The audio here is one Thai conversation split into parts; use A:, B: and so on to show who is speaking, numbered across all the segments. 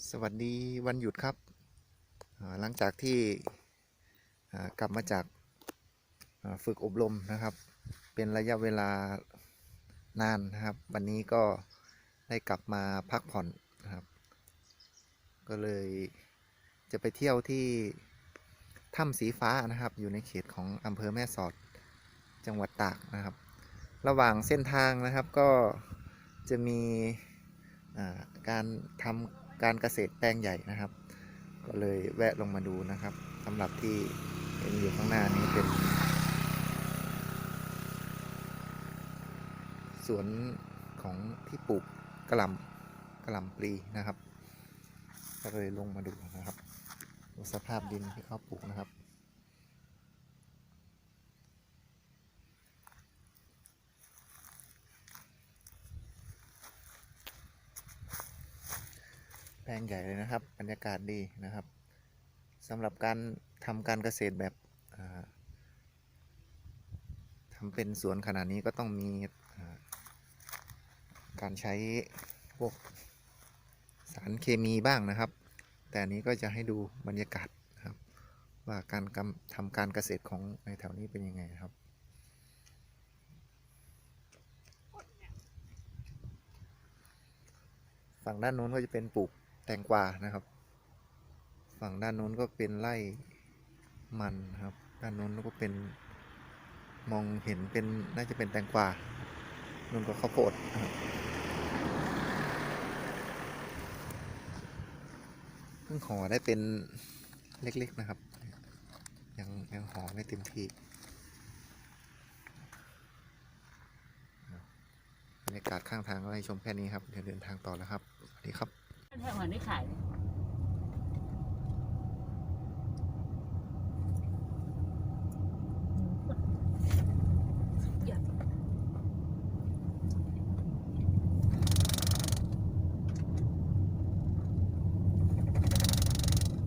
A: สวัสดีวันหยุดครับ หลังจากที่กลับมาจากฝึกอบรมนะครับ เป็นระยะเวลานานนะครับ วันนี้ก็ได้กลับมาพักผ่อนนะครับ ก็เลยจะไปเที่ยวที่ถ้ำสีฟ้านะครับ อยู่ในเขตของอำเภอแม่สอดจังหวัดตากนะครับ ระหว่างเส้นทางนะครับก็จะมีการทำ การเกษตรแปลงใหญ่นะครับ ก็เลยแวะลงมาดูนะครับสำหรับที่เห็นอยู่ข้างหน้านี้เป็น สวนของที่ปลูกกระหลำกระหลำปลีนะครับ ก็เลยลงมาดูนะครับดูสภาพดินที่เขาปลูกนะครับ ลงใหญ่เลยนะครับบรรยากาศดีนะครับสำหรับการทำการเกษตรแบบทำเป็นสวนขนาดนี้ก็ต้องมีการใช้พวกสารเคมีบ้างนะครับ แต่นี้ก็จะให้ดูบรรยากาศนะครับ ว่าการกำทำการเกษตรของในแถวนี้เป็นยังไงครับฝั่งด้านโน้นก็จะเป็นปลูก แตงกวานะครับ ฝั่งด้านโน้นก็เป็นไร่มันครับ ด้านโน้นก็เป็นมองเห็นเป็นน่าจะเป็นแตงกวานู่นก็ข้าวโพดเพิ่งห่อได้เป็นเล็กๆนะครับ ยังยังห่อไม่เต็มที่บรรยากาศข้างทางก็ให้ชมแค่นี้ครับ เดี๋ยวเดินทางต่อแล้วครับ สวัสดีครับ
B: แถวหันได้ขาย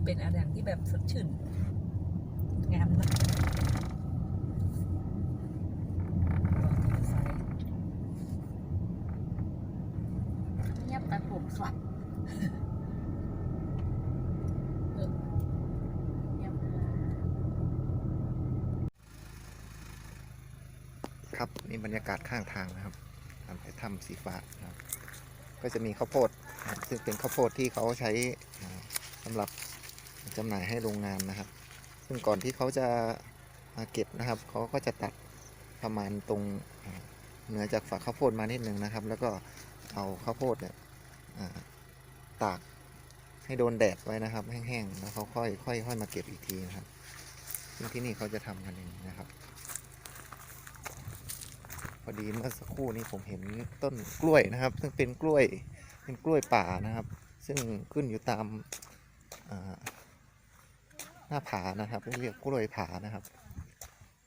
B: เป็นอะไรที่แบบสดชื่นงามนะเงียบแต่ผมคลับเค
A: รับนี่บรรยากาศข้างทางนะครับทางไปถ้ำสีฟ้านะครับก็จะมีข้าวโพดซึ่งเป็นข้าวโพดที่เขาใช้อ่าสำหรับจำหน่ายให้โรงงานนะครับ ซึ่งก่อนที่เขาจะมาเก็บนะครับเขาก็จะตัดประมาณตรงเหนือจากฝักข้าวโพดมานิดนึงนะครับ แล้วก็เอาข้าวโพดเนี่ย ตากให้โดนแดดไว้นะครับ แห้งๆแล้วเขาค่อยค่อยค่อยมาเก็บอีกทีนะครับซึ่งที่นี่เขาจะทำกันเองนะครับ พอดีเมื่อสักครู่นี้ผมเห็นต้นกล้วยนะครับ ซึ่งเป็นกล้วยเป็นกล้วยป่านะครับ ซึ่งขึ้นอยู่ตามาหน้าผานะครับเรียกกล้วยผานะครับ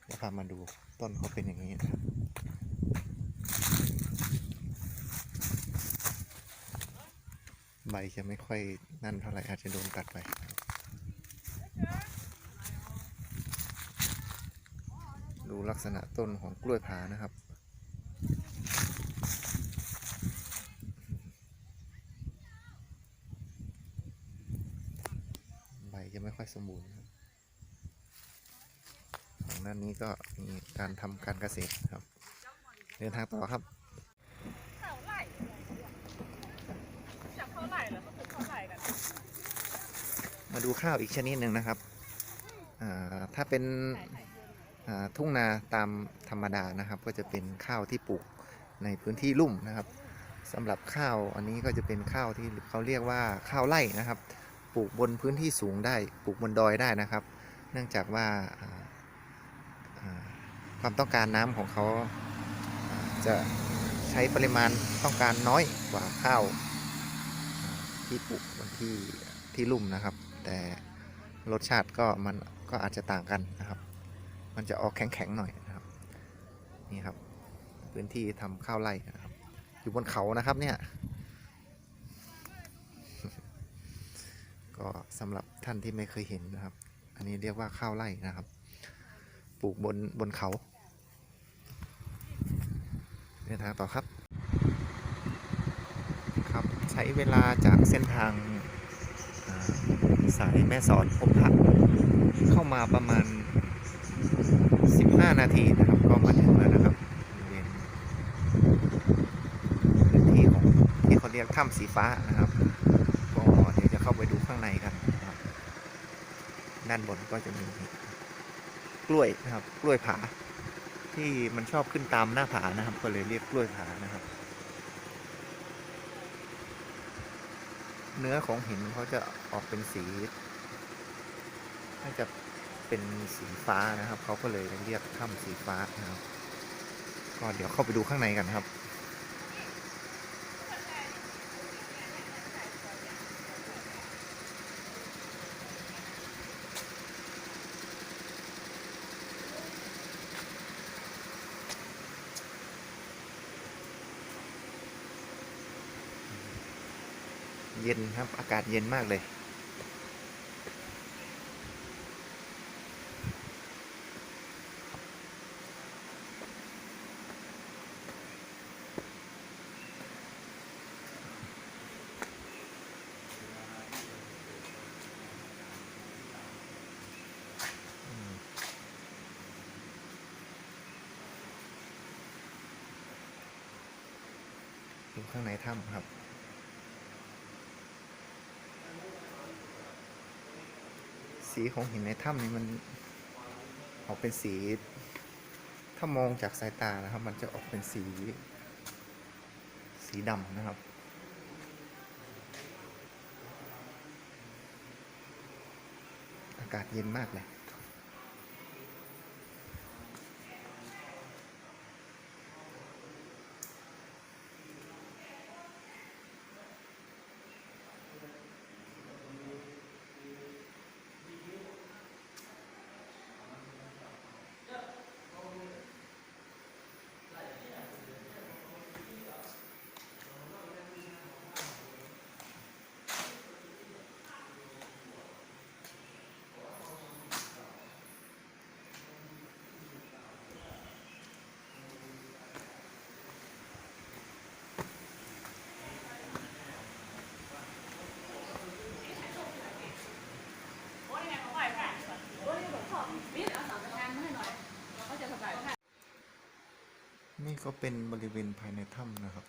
A: เดี๋ยวพามาดูต้นเขาเป็นอย่างนี้นะครับ ใบจะไม่ค่อยนั่นเท่าไหร่อาจจะโดนตัดไปดูลักษณะต้นของกล้วยผานะครับ ใบจะไม่ค่อยสมบูรณ์ครับฝั่งด้านนี้ก็มีการทำการเกษตรครับ เดินทางต่อครับ
C: เท่าไหร่จับเท่าไหร่แล้วก็คือเท่าไหร่กัน
A: มาดูข้าวอีกชนิดหนึ่งนะครับ ถ้าเป็นทุ่งนาตามธรรมดานะครับ ก็จะเป็นข้าวที่ปลูกในพื้นที่ลุ่มนะครับสำหรับข้าวอันนี้ก็จะเป็นข้าวที่เขาเรียกว่าข้าวไร่นะครับ ปลูกบนพื้นที่สูงได้ ปลูกบนดอยได้นะครับ เนื่องจากว่าความต้องการน้ำของเขาจะใช้ปริมาณต้องการน้อยกว่าข้าวที่ปลูกบนที่ที่ลุ่มนะครับ แต่รสชาติก็มันก็อาจจะต่างกันนะครับ มันจะออกแข็งๆหน่อยนะครับ นี่ครับ พื้นที่ทำข้าวไร่นะครับ อยู่บนเขานะครับเนี่ย ก็สำหรับท่านที่ไม่เคยเห็นนะครับ อันนี้เรียกว่าข้าวไร่นะครับ ปลูกบนบนเขาเดินทางต่อครับ ครับ ใช้เวลาจากเส้นทาง สายแม่สอดพบพระเข้ามาประมาณ 15 นาทีนะครับ ก็มาถึงแล้วนะครับพื้นที่ของที่เขาเรียกถ้ำสีฟ้านะครับก็เดี๋ยวจะเข้าไปดูข้างในกันนะครับด้านบนก็จะมีกล้วยนะครับ กล้วยผา ที่มันชอบขึ้นตามหน้าผานะครับ ก็เลยเรียกกล้วยผานะครับ เนื้อของหินเขาจะ ออกเป็นสีน่าจะเป็นสีฟ้านะครับ เขาก็เลยเรียกถ้ำสีฟ้านะครับ ก็เดี๋ยวเข้าไปดูข้างในกันครับเย็นครับ อากาศเย็นมากเลย ข้างในถ้ำครับ สีของหินในถ้ำนี่มันออกเป็นสี ถ้ามองจากสายตานะครับ มันจะออกเป็นสี สีดำนะครับอากาศเย็นมากเลย นี่ ก็เป็นบริเวณภายในถ้ำนะครับ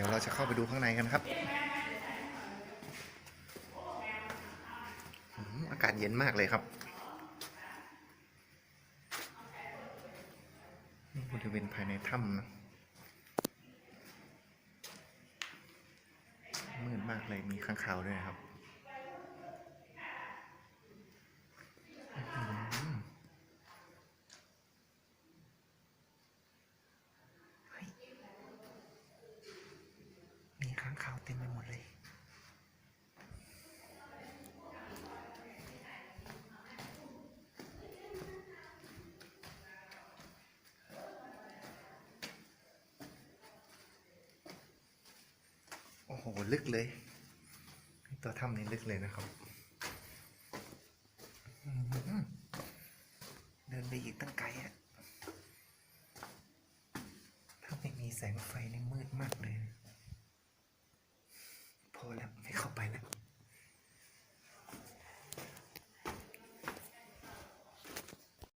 A: ดี๋ยวเราจะเข้าไปดูข้างในกันครับ อากาศเย็นมากเลยครับบริเวณภายในถ้ำนะมืดมากเลยมีข้างคาวด้วยครับอื้อหือเฮ้ย มีค้างคาวเต็มไปหมดเลย โอ้โหลึกเลย ตัวถ้ำนี้ลึกเลยนะครับ เดินไปอีกตั้งไกลอะถ้าไม่มีแสงไฟนี่มืดมากเลย